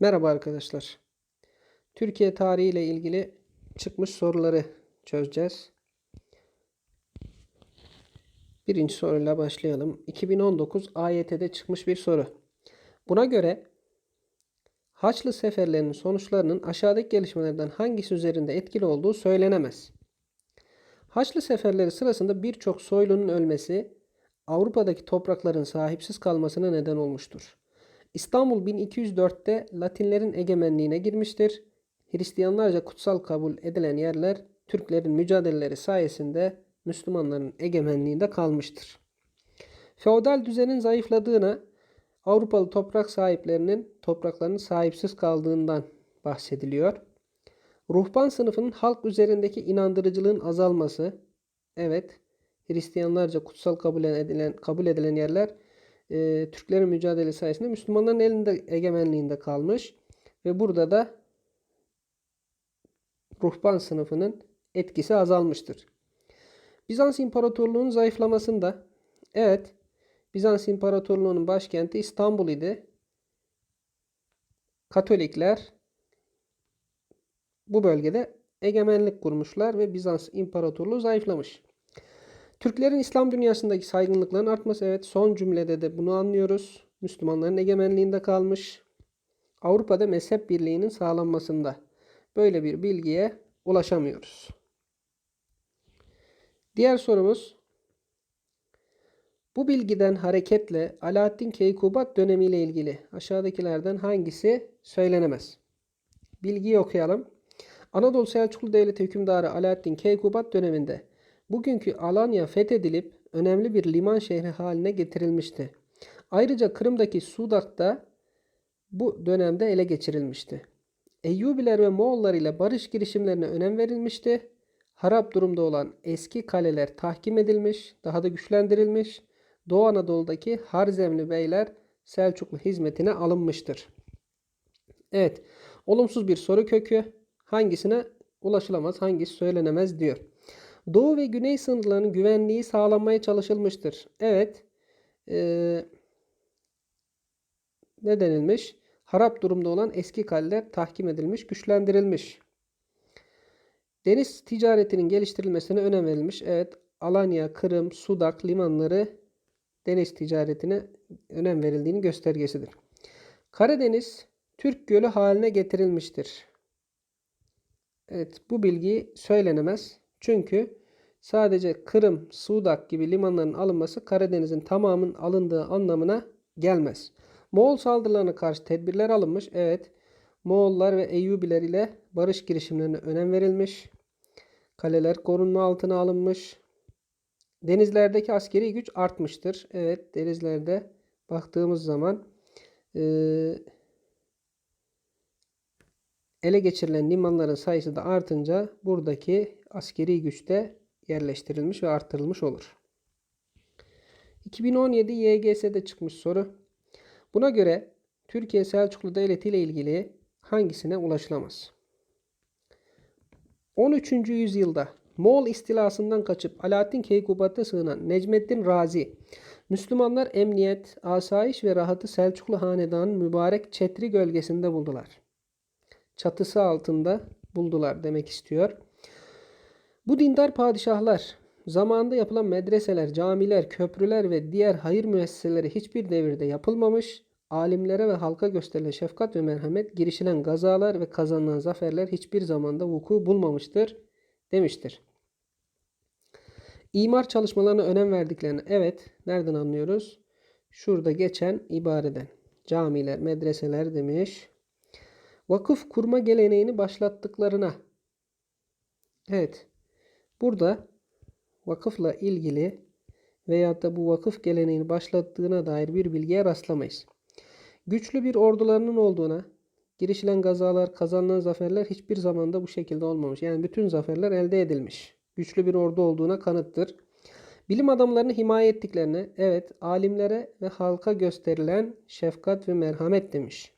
Merhaba arkadaşlar. Türkiye tarihi ile ilgili çıkmış soruları çözeceğiz. Birinci soruyla başlayalım. 2019 AYT'de çıkmış bir soru. Buna göre Haçlı seferlerinin sonuçlarının aşağıdaki gelişmelerden hangisi üzerinde etkili olduğu söylenemez. Haçlı seferleri sırasında birçok soylunun ölmesi Avrupa'daki toprakların sahipsiz kalmasına neden olmuştur. İstanbul 1204'te Latinlerin egemenliğine girmiştir. Hristiyanlarca kutsal kabul edilen yerler Türklerin mücadeleleri sayesinde Müslümanların egemenliğinde kalmıştır. Feodal düzenin zayıfladığına Avrupalı toprak sahiplerinin topraklarının sahipsiz kaldığından bahsediliyor. Ruhban sınıfının halk üzerindeki inandırıcılığın azalması, evet, Hristiyanlarca kutsal kabul edilen kabul edilen yerler e, Türklerin mücadelesi sayesinde Müslümanların elinde egemenliğinde kalmış ve burada da ruhban sınıfının etkisi azalmıştır. Bizans İmparatorluğu'nun zayıflamasında evet Bizans İmparatorluğu'nun başkenti İstanbul idi. Katolikler bu bölgede egemenlik kurmuşlar ve Bizans İmparatorluğu zayıflamış. Türklerin İslam dünyasındaki saygınlıkların artması evet son cümlede de bunu anlıyoruz. Müslümanların egemenliğinde kalmış. Avrupa'da mezhep birliğinin sağlanmasında böyle bir bilgiye ulaşamıyoruz. Diğer sorumuz bu bilgiden hareketle Alaaddin Keykubat dönemiyle ilgili aşağıdakilerden hangisi söylenemez? Bilgiyi okuyalım. Anadolu Selçuklu Devleti hükümdarı Alaaddin Keykubat döneminde bugünkü Alanya fethedilip önemli bir liman şehri haline getirilmişti. Ayrıca Kırım'daki Sudak da bu dönemde ele geçirilmişti. Eyyubiler ve Moğollar ile barış girişimlerine önem verilmişti. Harap durumda olan eski kaleler tahkim edilmiş, daha da güçlendirilmiş. Doğu Anadolu'daki Harzemli beyler Selçuklu hizmetine alınmıştır. Evet, olumsuz bir soru kökü hangisine ulaşılamaz, hangisi söylenemez diyor. Doğu ve güney sınırlarının güvenliği sağlanmaya çalışılmıştır. Evet, ee, ne denilmiş? Harap durumda olan eski kaleler tahkim edilmiş, güçlendirilmiş. Deniz ticaretinin geliştirilmesine önem verilmiş. Evet, Alanya, Kırım, Sudak limanları deniz ticaretine önem verildiğini göstergesidir. Karadeniz Türk gölü haline getirilmiştir. Evet bu bilgi söylenemez. Çünkü sadece Kırım, Sudak gibi limanların alınması Karadeniz'in tamamının alındığı anlamına gelmez. Moğol saldırılarına karşı tedbirler alınmış. Evet Moğollar ve Eyyubiler ile barış girişimlerine önem verilmiş. Kaleler korunma altına alınmış. Denizlerdeki askeri güç artmıştır. Evet denizlerde baktığımız zaman ele geçirilen limanların sayısı da artınca buradaki askeri güç de yerleştirilmiş ve artırılmış olur. 2017 YGS'de çıkmış soru. Buna göre Türkiye Selçuklu Devleti ile ilgili hangisine ulaşılamaz? 13. yüzyılda Moğol istilasından kaçıp Alaaddin Keykubat'a sığınan Necmettin Razi, Müslümanlar emniyet, asayiş ve rahatı Selçuklu Hanedanı'nın mübarek çetri gölgesinde buldular. Çatısı altında buldular demek istiyor. Bu dindar padişahlar zamanında yapılan medreseler, camiler, köprüler ve diğer hayır müesseseleri hiçbir devirde yapılmamış, alimlere ve halka gösterilen şefkat ve merhamet, girişilen gazalar ve kazanılan zaferler hiçbir zamanda vuku bulmamıştır demiştir. İmar çalışmalarına önem verdiklerini evet nereden anlıyoruz? Şurada geçen ibareden. Camiler, medreseler demiş. Vakıf kurma geleneğini başlattıklarına. Evet. Burada vakıfla ilgili veyahut da bu vakıf geleneğini başlattığına dair bir bilgiye rastlamayız. Güçlü bir ordularının olduğuna, girişilen gazalar, kazanılan zaferler hiçbir zamanda bu şekilde olmamış. Yani bütün zaferler elde edilmiş. Güçlü bir ordu olduğuna kanıttır. Bilim adamlarını himaye ettiklerine, evet alimlere ve halka gösterilen şefkat ve merhamet demiş.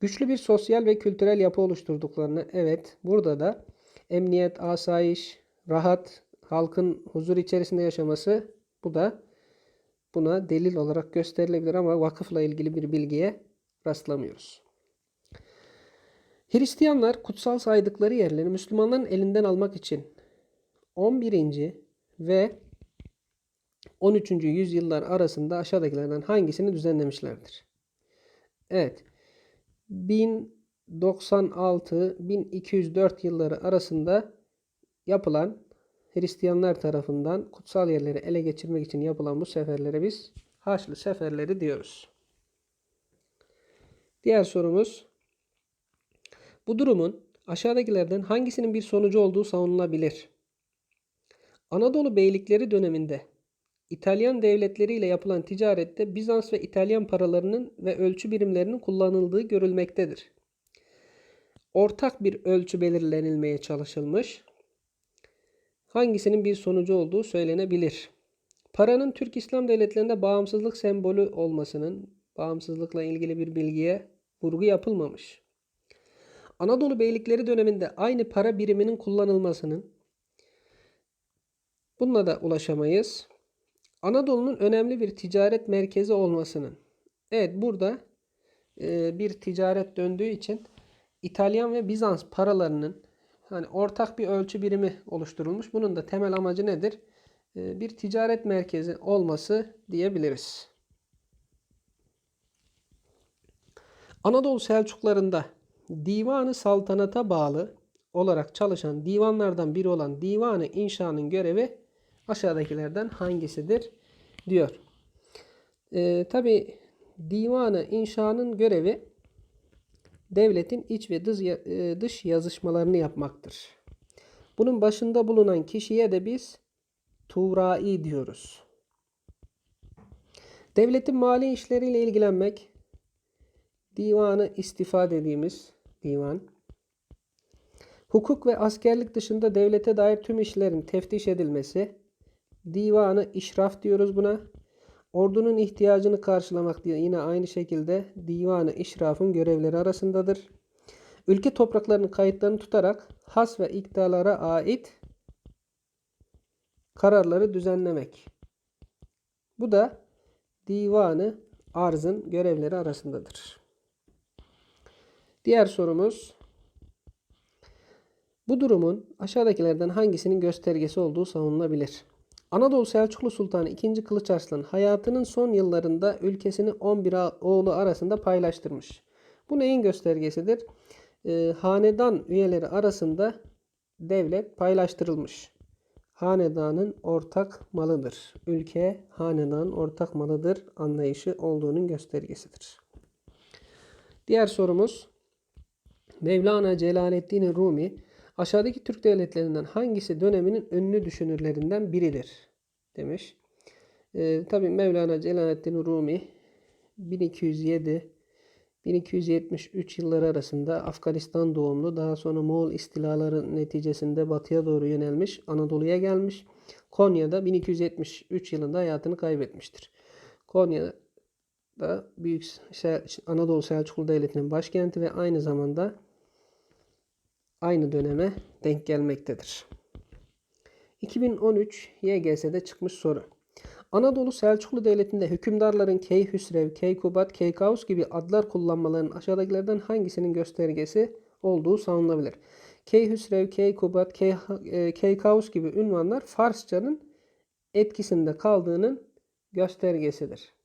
Güçlü bir sosyal ve kültürel yapı oluşturduklarını, evet burada da emniyet, asayiş, rahat, halkın huzur içerisinde yaşaması bu da buna delil olarak gösterilebilir ama vakıfla ilgili bir bilgiye rastlamıyoruz. Hristiyanlar kutsal saydıkları yerleri Müslümanların elinden almak için 11. ve 13. yüzyıllar arasında aşağıdakilerden hangisini düzenlemişlerdir? Evet. 1096-1204 yılları arasında yapılan Hristiyanlar tarafından kutsal yerleri ele geçirmek için yapılan bu seferlere biz Haçlı seferleri diyoruz. Diğer sorumuz bu durumun aşağıdakilerden hangisinin bir sonucu olduğu savunulabilir? Anadolu beylikleri döneminde İtalyan devletleriyle yapılan ticarette Bizans ve İtalyan paralarının ve ölçü birimlerinin kullanıldığı görülmektedir. Ortak bir ölçü belirlenilmeye çalışılmış. Hangisinin bir sonucu olduğu söylenebilir. Paranın Türk İslam devletlerinde bağımsızlık sembolü olmasının bağımsızlıkla ilgili bir bilgiye vurgu yapılmamış. Anadolu beylikleri döneminde aynı para biriminin kullanılmasının bununla da ulaşamayız. Anadolu'nun önemli bir ticaret merkezi olmasının. Evet burada e, bir ticaret döndüğü için İtalyan ve Bizans paralarının hani ortak bir ölçü birimi oluşturulmuş. Bunun da temel amacı nedir? E, bir ticaret merkezi olması diyebiliriz. Anadolu Selçuklarında Divanı Saltanat'a bağlı olarak çalışan divanlardan biri olan Divanı İnşa'nın görevi aşağıdakilerden hangisidir diyor. Ee, Tabi divanı inşanın görevi devletin iç ve dış, e, dış yazışmalarını yapmaktır. Bunun başında bulunan kişiye de biz Tuğrai diyoruz. Devletin mali işleriyle ilgilenmek, divanı istifa dediğimiz divan, hukuk ve askerlik dışında devlete dair tüm işlerin teftiş edilmesi, divanı işraf diyoruz buna. Ordunun ihtiyacını karşılamak diye yine aynı şekilde divanı işrafın görevleri arasındadır. Ülke topraklarının kayıtlarını tutarak has ve iktidarlara ait kararları düzenlemek. Bu da divanı arzın görevleri arasındadır. Diğer sorumuz bu durumun aşağıdakilerden hangisinin göstergesi olduğu savunulabilir? Anadolu Selçuklu Sultanı 2. Kılıç Arslan hayatının son yıllarında ülkesini 11 oğlu arasında paylaştırmış. Bu neyin göstergesidir? Ee, hanedan üyeleri arasında devlet paylaştırılmış. Hanedanın ortak malıdır. Ülke hanedanın ortak malıdır anlayışı olduğunun göstergesidir. Diğer sorumuz Mevlana Celaleddin Rumi aşağıdaki Türk devletlerinden hangisi döneminin ünlü düşünürlerinden biridir demiş. Ee, Tabi Mevlana Celaleddin Rumi 1207 1273 yılları arasında Afganistan doğumlu daha sonra Moğol istilaları neticesinde batıya doğru yönelmiş Anadolu'ya gelmiş. Konya'da 1273 yılında hayatını kaybetmiştir. Konya'da Büyük Anadolu Selçuklu Devleti'nin başkenti ve aynı zamanda aynı döneme denk gelmektedir. 2013 YGS'de çıkmış soru. Anadolu Selçuklu Devleti'nde hükümdarların Keyhüsrev, Keykubat, Keykaus gibi adlar kullanmalarının aşağıdakilerden hangisinin göstergesi olduğu savunulabilir. Keyhüsrev, Keykubat, Key, e, Keykaus gibi ünvanlar Farsçanın etkisinde kaldığının göstergesidir.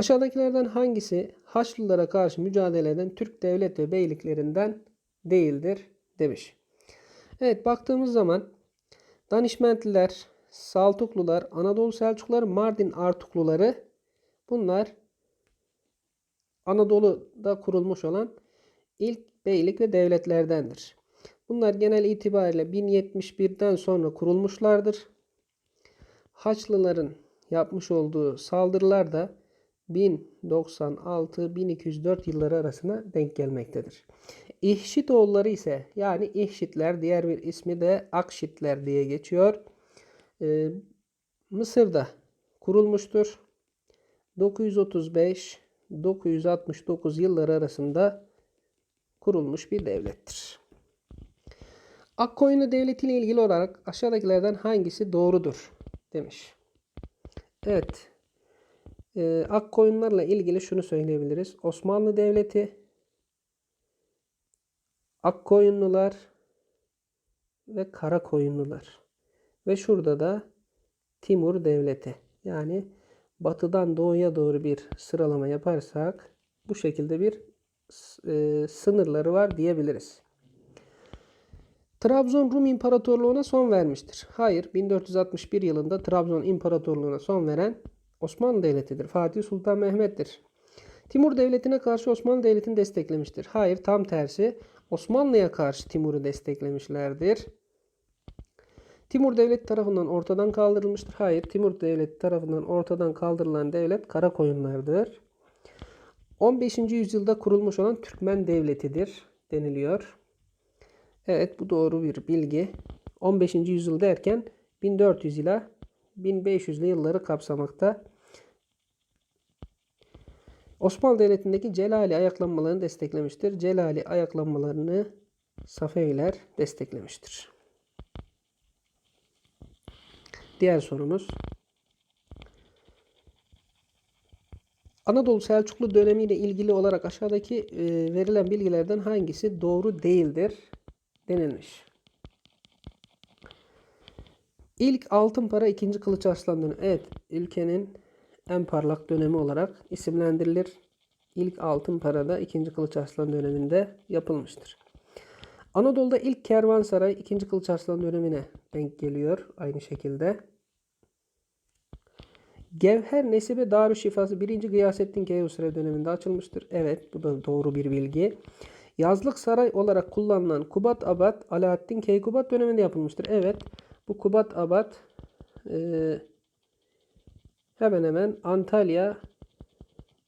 Aşağıdakilerden hangisi Haçlılara karşı mücadele eden Türk devlet ve beyliklerinden değildir demiş. Evet baktığımız zaman Danişmentliler, Saltuklular, Anadolu Selçukluları, Mardin Artukluları bunlar Anadolu'da kurulmuş olan ilk beylik ve devletlerdendir. Bunlar genel itibariyle 1071'den sonra kurulmuşlardır. Haçlıların yapmış olduğu saldırılar da 1096-1204 yılları arasına denk gelmektedir. İhşitoğulları ise yani İhşitler diğer bir ismi de Akşitler diye geçiyor. Ee, Mısır'da kurulmuştur. 935-969 yılları arasında kurulmuş bir devlettir. Akkoyunlu Devleti ile ilgili olarak aşağıdakilerden hangisi doğrudur demiş. Evet. E, Akkoyunlarla ilgili şunu söyleyebiliriz. Osmanlı Devleti Akkoyunlular ve Karakoyunlular. Ve şurada da Timur Devleti. Yani batıdan doğuya doğru bir sıralama yaparsak bu şekilde bir e, sınırları var diyebiliriz. Trabzon Rum İmparatorluğu'na son vermiştir. Hayır, 1461 yılında Trabzon İmparatorluğu'na son veren Osmanlı Devleti'dir. Fatih Sultan Mehmet'tir. Timur Devleti'ne karşı Osmanlı Devleti'ni desteklemiştir. Hayır, tam tersi Osmanlı'ya karşı Timur'u desteklemişlerdir. Timur Devleti tarafından ortadan kaldırılmıştır. Hayır, Timur Devleti tarafından ortadan kaldırılan devlet Karakoyunlardır. 15. yüzyılda kurulmuş olan Türkmen Devleti'dir deniliyor. Evet bu doğru bir bilgi. 15. yüzyıl derken 1400 ila 1500'lü yılları kapsamakta. Osmanlı Devleti'ndeki Celali ayaklanmalarını desteklemiştir. Celali ayaklanmalarını Safeviler desteklemiştir. Diğer sorumuz. Anadolu Selçuklu dönemiyle ilgili olarak aşağıdaki e, verilen bilgilerden hangisi doğru değildir denilmiş. İlk altın para ikinci Kılıç Arslan dönemi. Evet ülkenin en parlak dönemi olarak isimlendirilir. İlk altın para da ikinci Kılıç Arslan döneminde yapılmıştır. Anadolu'da ilk kervansaray ikinci Kılıç Arslan dönemine denk geliyor aynı şekilde. Gevher Nesibe Darüşşifası 1. Gıyasettin Keyhusre döneminde açılmıştır. Evet bu da doğru bir bilgi. Yazlık saray olarak kullanılan Kubat Abad Alaaddin Keykubat döneminde yapılmıştır. Evet bu Kubat Abad e, hemen hemen Antalya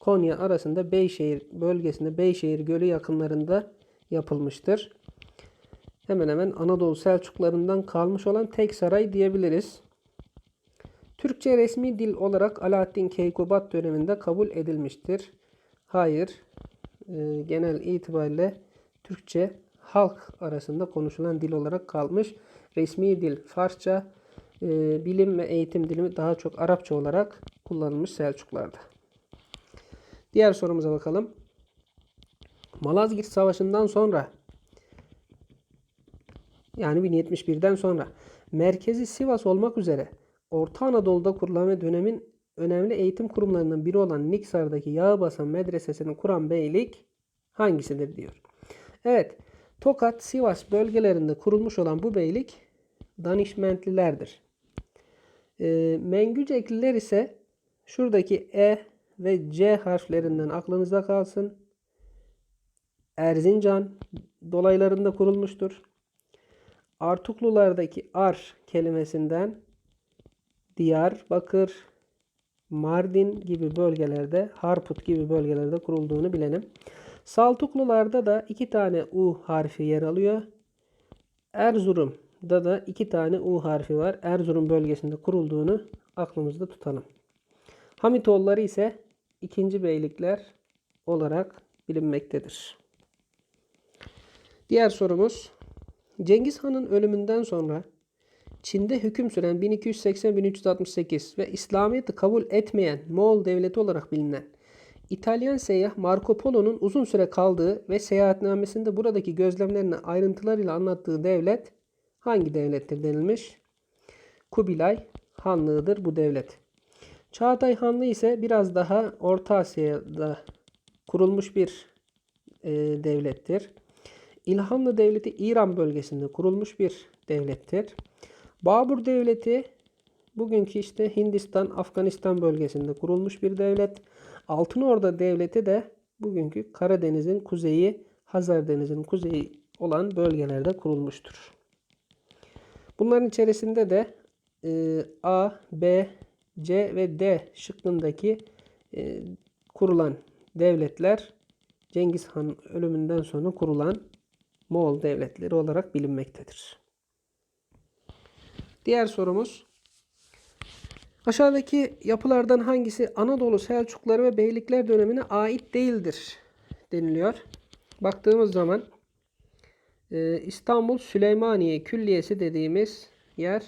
Konya arasında Beyşehir bölgesinde Beyşehir Gölü yakınlarında yapılmıştır. Hemen hemen Anadolu Selçuklarından kalmış olan tek saray diyebiliriz. Türkçe resmi dil olarak Alaaddin Keykubat döneminde kabul edilmiştir. Hayır, e, genel itibariyle Türkçe halk arasında konuşulan dil olarak kalmış. Resmi dil Farsça, e, bilim ve eğitim dilimi daha çok Arapça olarak kullanılmış Selçuklarda. Diğer sorumuza bakalım. Malazgirt Savaşı'ndan sonra yani 1071'den sonra merkezi Sivas olmak üzere Orta Anadolu'da kurulan ve dönemin önemli eğitim kurumlarından biri olan Niksar'daki Yağbasan Medresesi'ni kuran beylik hangisidir diyor. Evet, Tokat, Sivas bölgelerinde kurulmuş olan bu beylik Danişmentlilerdir. E, Mengücekliler ise şuradaki E ve C harflerinden aklınızda kalsın. Erzincan dolaylarında kurulmuştur. Artuklulardaki ar kelimesinden Diyarbakır, Mardin gibi bölgelerde, Harput gibi bölgelerde kurulduğunu bilelim. Saltuklularda da iki tane U harfi yer alıyor. Erzurum'da da iki tane U harfi var. Erzurum bölgesinde kurulduğunu aklımızda tutalım. Hamitoğulları ise ikinci beylikler olarak bilinmektedir. Diğer sorumuz Cengiz Han'ın ölümünden sonra Çin'de hüküm süren 1280-1368 ve İslamiyet'i kabul etmeyen Moğol devleti olarak bilinen İtalyan seyyah Marco Polo'nun uzun süre kaldığı ve seyahatnamesinde buradaki gözlemlerini ayrıntılarıyla anlattığı devlet hangi devlettir denilmiş? Kubilay Hanlığı'dır bu devlet. Çağatay Hanlığı ise biraz daha Orta Asya'da kurulmuş bir e, devlettir. İlhanlı Devleti İran bölgesinde kurulmuş bir devlettir. Babur Devleti bugünkü işte Hindistan, Afganistan bölgesinde kurulmuş bir devlet. Altınorda Devleti de bugünkü Karadeniz'in kuzeyi, Hazar Denizi'nin kuzeyi olan bölgelerde kurulmuştur. Bunların içerisinde de e, A, B, C ve D şıklındaki e, kurulan devletler Cengiz Han ölümünden sonra kurulan Moğol devletleri olarak bilinmektedir. Diğer sorumuz. Aşağıdaki yapılardan hangisi Anadolu Selçukları ve Beylikler dönemine ait değildir deniliyor. Baktığımız zaman İstanbul Süleymaniye Külliyesi dediğimiz yer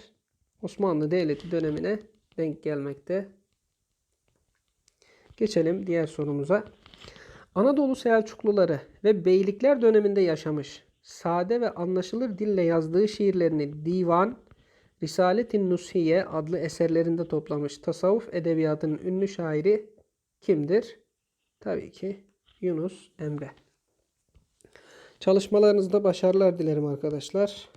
Osmanlı Devleti dönemine denk gelmekte. Geçelim diğer sorumuza. Anadolu Selçukluları ve Beylikler döneminde yaşamış sade ve anlaşılır dille yazdığı şiirlerini Divan, Risale-i Nushiye adlı eserlerinde toplamış. Tasavvuf edebiyatının ünlü şairi kimdir? Tabii ki Yunus Emre. Çalışmalarınızda başarılar dilerim arkadaşlar.